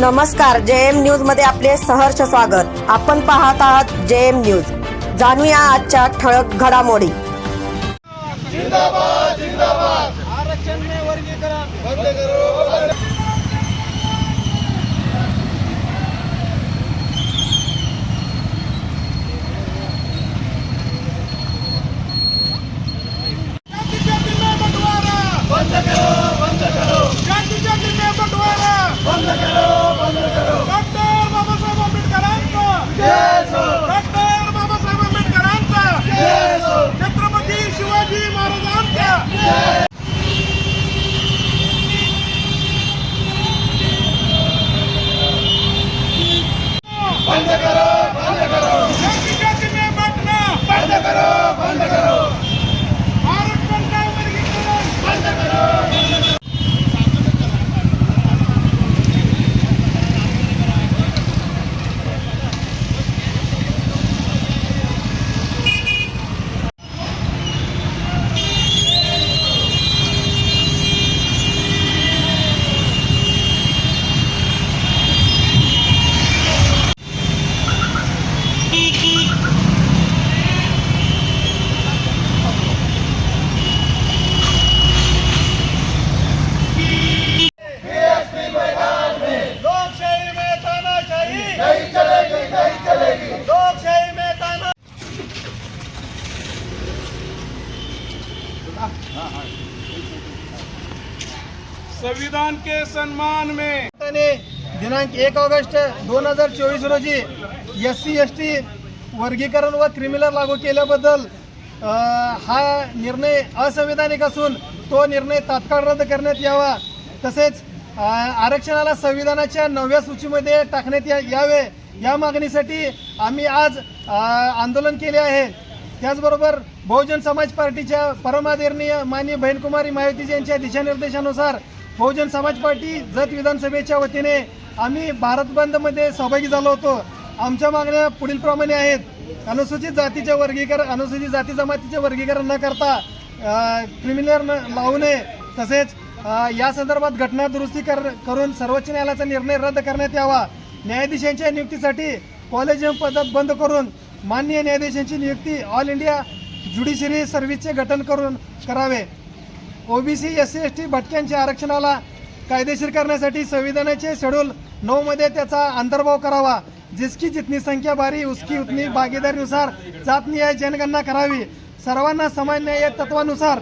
नमस्कार जे एम न्यूजमध्ये आपले सहर्ष स्वागत. आपण पाहत आहात जे एम न्यूज. जाणूया आजच्या ठळक घडामोडी. आरक्षण में वर्गीकरण. जाति जाति में बंटवारा बंद करो बंद करो जाति जाति में बंटवारा बंद करो बंद करो डॉक्टर बाबासाहेब आंबेडकरांचा डॉक्टर बाबासाहेब आंबेडकरांचा छत्रपती शिवाजी महाराजांचा बंद करो बंद करो जाति जाति में बांटना बंद करो बंद करो आरक्षण का वर्गीकरण बंद करो लोकशाही में तानाशाही नहीं चलेगी नहीं चलेगी लोकशाही में ताना संविधान के सम्मान में। दिनांक एक ऑगस्ट दोन हजार चोवीस रोजी एस सी एस टी वर्गीकरण व क्रिमिनल लागू केल्याबद्दल हा निर्णय असंविधानिक असून तो निर्णय तात्काळ रद्द करण्यात यावा. तसेच आरक्षणाला संविधानाच्या नवव्या सूचीमध्ये टाकण्यात या- यावे. या मागणीसाठी आम्ही आज आंदोलन केले आहे. त्याचबरोबर बहुजन समाज पार्टीच्या परमादरणीय माननीय बहिणकुमारी मायावती यांच्या दिशानिर्देशानुसार बहुजन समाज पार्टी जत विधानसभेच्या वतीने आम्ही भारत बंदमध्ये सहभागी झालो होतो. आमच्या मागण्या पुढीलप्रमाणे आहेत. अनुसूचित जातीचे वर्गीकरण अनुसूचित जाती जमातीचे वर्गीकरण न करता क्रिमिनल लावू नये. तसेच या संदर्भात घटना दुरुस्ती कर करून सर्वोच्च न्यायालयाचा निर्णय रद्द करण्यात यावा. न्यायाधीशांच्या नियुक्तीसाठी कॉलेज पद्धत बंद करून माननीय न्यायाधीशांची नियुक्ती ऑल इंडिया ज्युडिशरी सर्व्हिसचे गठन करून करावे. OBC S C S T भटक्यांच्या आरक्षणाला कायदेशीर करण्यासाठी संविधानाचे शेड्यूल नऊमध्ये त्याचा अंतर्भाव करावा. जिसकी जितनी संख्या बारी उसकी उतनी भागीदारीनुसार जातनीय जनगणना करावी. सर्वांना समान न्याय तत्वानुसार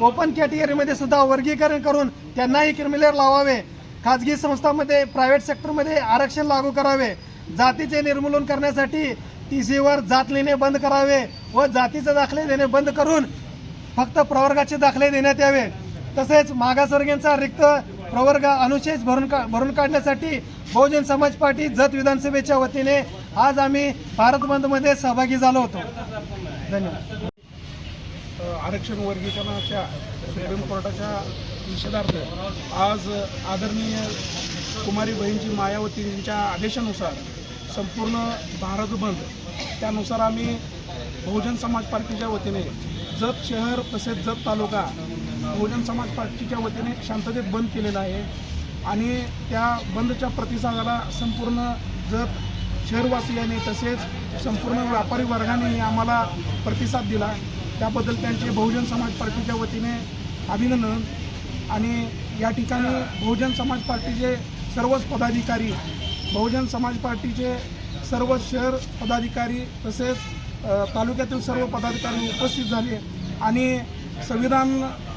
ओपन कॅटेगरीमध्ये सुद्धा वर्गीकरण करून त्यांनाही क्रिमिनल लावावे. खाजगी संस्थांमध्ये प्रायव्हेट सेक्टरमध्ये आरक्षण लागू करावे. जातीचे निर्मूलन करण्यासाठी टी सीवर जात लिहिणे बंद करावे व जातीचे दाखले देणे बंद करून फक्त प्रवर्गाचे दाखले देण्यात यावे. तसेच मागासवर्गीयांचा रिक्त प्रवर्ग अनुशेष भरून का भरून काढण्यासाठी बहुजन समाज पार्टी जत विधानसभेच्या वतीने आज आम्ही भारत बंदमध्ये सहभागी झालो होतो. धन्यवाद. आरक्षण वर्गीकरणाच्या सुप्रीम कोर्टाच्या निषेधार्थ आज आदरणीय कुमारी बहीणजी मायावतींच्या आदेशानुसार संपूर्ण भारत बंद. त्यानुसार आम्ही बहुजन समाज पार्टीच्या वतीने जत शहर तसेच जत तालुका बहुजन समाज पार्टीच्या वतीने शांततेत बंद केलेला आहे. आणि त्या बंदच्या प्रतिसादाला संपूर्ण जत शहरवासियांनी तसेच संपूर्ण व्यापारी वर्गानेही आम्हाला प्रतिसाद दिला. त्याबद्दल त्यांचे बहुजन समाज पार्टीच्या वतीने अभिनंदन. आणि या ठिकाणी बहुजन समाज पार्टीचे सर्वच पदाधिकारी बहुजन समाज पार्टीचे सर्व शहर पदाधिकारी तसेच तालुक्यातील सर्व पदाधिकारी उपस्थित झाले आणि संविधान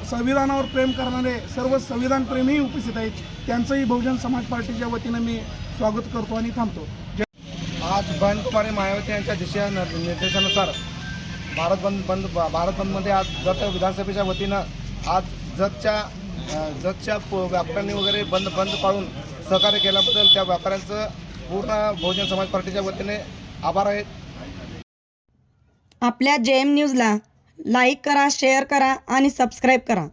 संविधानावर प्रेम करणारे सर्व संविधानप्रेमीही उपस्थित आहेत. त्यांचंही बहुजन समाज पार्टीच्या वतीनं मी स्वागत करतो आणि थांबतो. आज आज बंदकुमारी मायावती यांच्या दिशा निर्देशानुसार भारत बंद बंद भारत बंदमध्ये आज जत विधानसभेच्या वतीनं आज जतच्या जतच्या व्यापाऱ्यांनी वगैरे बंद बंद पाळून सहकार्य केल्याबद्दल त्या व्यापाऱ्यांचं पूर्ण बहुजन समाज पार्टीच्या वतीने आभार आहेत आपल्या जे एम न्यूजला लाईक करा शेअर करा आणि सबस्क्राईब करा.